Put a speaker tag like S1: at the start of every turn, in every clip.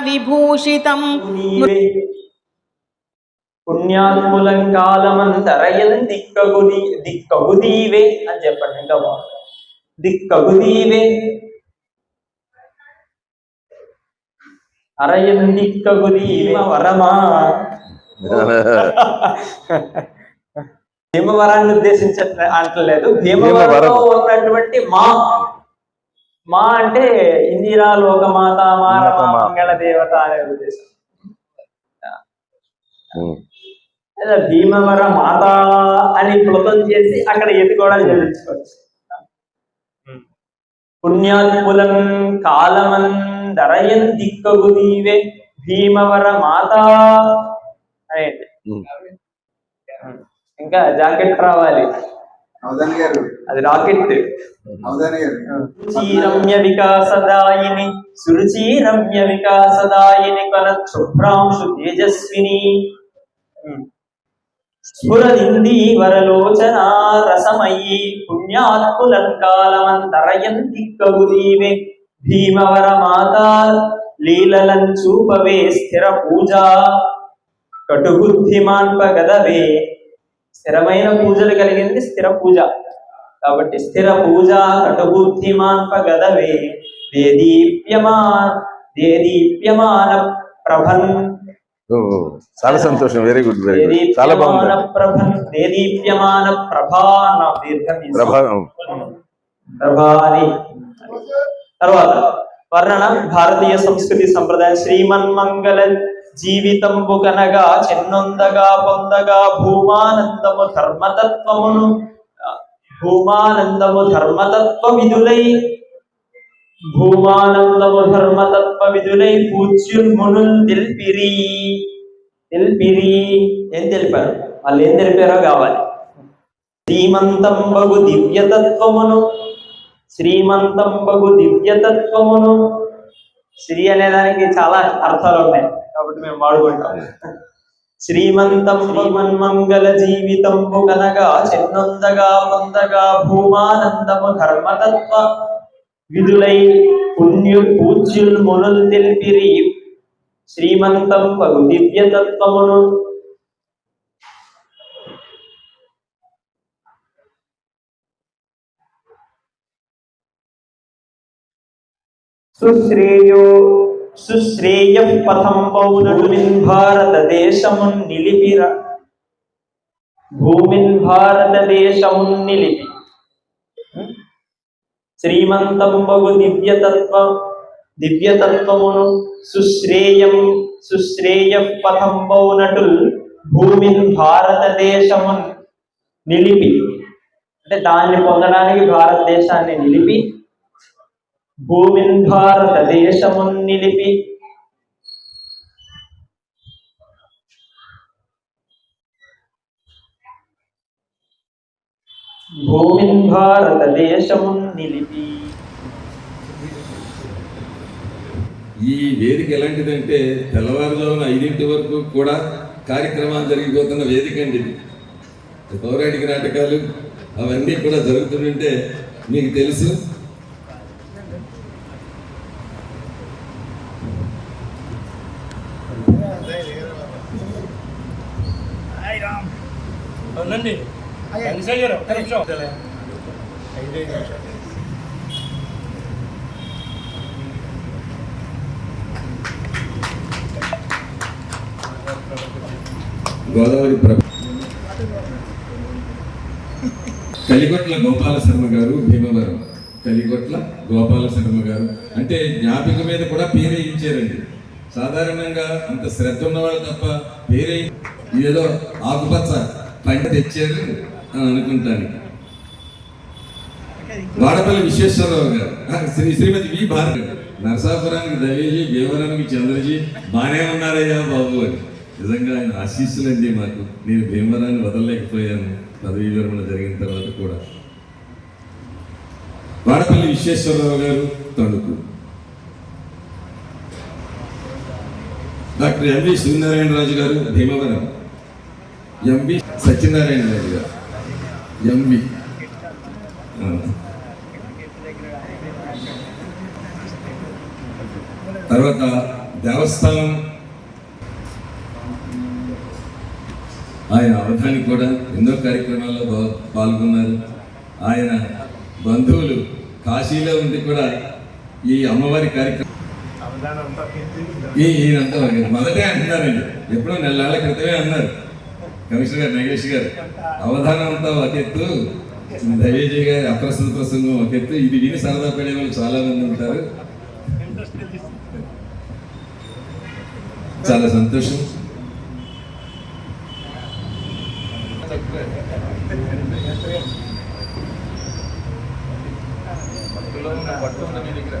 S1: విభూషితం.
S2: పుణ్యాత్ములం కాలమంతరయన్ దిక్కగుది దిక్కగుదీవే అని చెప్పండి ఇంకా బాగుంది. దిక్కగుదీవే. అరయం దిక్కగుదీవ. వరమా. భీమవరాన్ని ఉద్దేశించ అంటలేదు. భీమవరంలో ఉన్నటువంటి మా మా అంటే ఇందిరా లోకమాత
S3: మా
S2: మంగళ దేవత అనే ఉద్దేశం భీమవర మాత అని ప్లుతం చేసి అక్కడ ఎది కూడా చెల్లించుకోవచ్చు పుణ్యాత్ములం కాలమన్ దరయన్ దిక్కగు దీవే భీమవర మాత
S3: ఉమ్.
S2: ఇంకా జాకెట్ రావాలి. అది రాకెట్. సురుచిరమ్య వికాసదాయిని సురుచిరమ్య వికాసదాయిని కొన శుభ్రాంశు తేజస్విని. స్ఫురదింది వరలోచన రసమయీ పుణ్యాత్ములంకాలమంతరయంతి కగుదీవే భీమవర మాత లీలలం చూపవే స్థిర పూజా కటుబుద్ధిమాన్పగదవే. స్థిరమైన పూజలు కలిగింది స్థిర పూజ. కాబట్టి స్థిర పూజ కటుబుద్ధిమాన్పగదవే. దేదీప్యమా దేదీప్యమాన ప్రభన్.
S3: చాలా సంతోషం. వెరీ గుడ్ వెరీ గుడ్ చాలా
S2: దేదీప్యమాన
S3: బాగుంది.
S2: ప్రభన్ దేదీప్యమాన ప్రభా అన్న దీర్ఘం.
S3: ప్రభావం
S2: ప్రభాని. తర్వాత వర్ణన భారతీయ సంస్కృతి సంప్రదాయం శ్రీమన్మంగళ జీవితంబు కనగా చిన్నందగా పొందగా భూమానందము ధర్మతత్వమును భూమానందము ధర్మతత్వ విధులై భూమానందము ధర్మతత్వ విధులై పూజ్యుల్మునుల్ తెలిపిరి. తెలిపిరి. ఏం తెలిపారు? వాళ్ళు ఏం తెలిపారో కావాలి. శ్రీమంతం బగు దివ్యతత్వమును శ్రీమంతం బగు దివ్యతత్వమును. శ్రీ అనేదానికి చాలా అర్థాలు ఉన్నాయి. కాబట్టి మేము వాడుకుంటాం. శ్రీమంతం మంగళ జీవితంబు కనగా చెన్నొందగా పొందగా భూమానందము ధర్మతత్వ విధులై పుణ్యు పూజ్యుల్ మునుల్ తెలిపిరి. శ్రీమంతం బగు దివ్యతత్వమును సుశ్రేయో సుశ్రేయ పథం పౌనటుమిన్ భారతదేశమున్ నిలిపిర భూమిన్ భారతదేశమున్ నిలిపి శ్రీమంతంబగు దివ్యతత్వ దివ్యతత్వమును సుశ్రేయం సుశ్రేయ పథం పౌనటుల్ భూమిన్ భారతదేశమున్ నిలిపి అంటే దాన్ని పొందడానికి భారతదేశాన్ని నిలిపి భూమిన్ భారతదేశమున్ నిలిపి భూమిన్ భారతదేశమున్ నిలిపి
S4: ఈ వేదిక ఎలాంటిదంటే తెల్లవారుజామున ఐదింటి వరకు కూడా కార్యక్రమాలు జరిగిపోతున్న వేదిక అండి ఇది. పౌరాణిక నాటకాలు అవన్నీ కూడా జరుగుతుంటే మీకు తెలుసు.
S5: నిమిషం.
S4: గోదావరి ప్రభ కలిగొట్ల గోపాల శర్మ గారు భీమవరం. కలిగొట్ల గోపాల శర్మ గారు. అంటే జ్ఞాపిక మీద కూడా పేరే ఇచ్చారండి. సాధారణంగా అంత శ్రద్ధ ఉన్నవాళ్ళు తప్ప పేరే ఏదో ఆకుపచ్చ. పంట తెచ్చారు అని అనుకుంటాను వాడపల్లి విశ్వేశ్వరరావు గారు. శ్రీ శ్రీమతి వి భారతి నరసాపురానికి దవేజీ భీమవరానికి చంద్రజీ బానే ఉన్నారయ్యా బాబు అని. నిజంగా ఆయన ఆశీస్సులండి మాకు. నేను భీమవరాన్ని వదలలేకపోయాను పదవీ విరమణ జరిగిన తర్వాత కూడా. వాడపల్లి విశ్వేశ్వరరావు గారు తణుకు. డాక్టర్ ఎంవి సూర్యనారాయణరాజు గారు భీమవరం. ఎంవి సత్యనారాయణరాజు గారు. ఎంవి. తర్వాత దేవస్థానం. ఆయన అవధానికి కూడా ఎన్నో కార్యక్రమాల్లో పాల్గొన్నారు. ఆయన బంధువులు కాశీలో ఉండి కూడా ఈ అమ్మవారి కార్యక్రమం ఈయనంతా మొదటే అంటున్నారండి. ఎప్పుడో నెలల క్రితమే అన్నారు. కమిషనర్ గారు నగేష్ గారు అవధానం అంతా ఒక ఎత్తు. దైవేజీ గారి అప్రస్తుత ప్రసంగం ఒక ఎత్తు. ఇది విని సరదా పడే వాళ్ళు చాలా మంది ఉంటారు. చాలా సంతోషం. అందరూ కూడా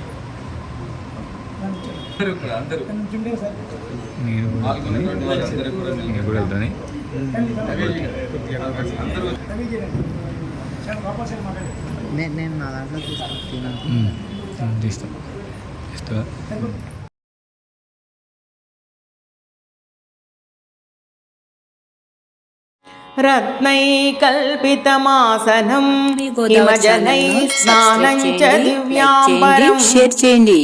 S4: వారందరూ కూడా అందరూ.
S1: నేను నేను నా దాంట్లో తీసుకొని తిన్నాను
S6: తీస్తా తీస్తా
S7: రత్నైకల్పితమాసనం
S8: మీ గోదావరి
S7: హిమజనై స్నానం చ దివ్యాంబరం.
S8: షేర్ చేయండి.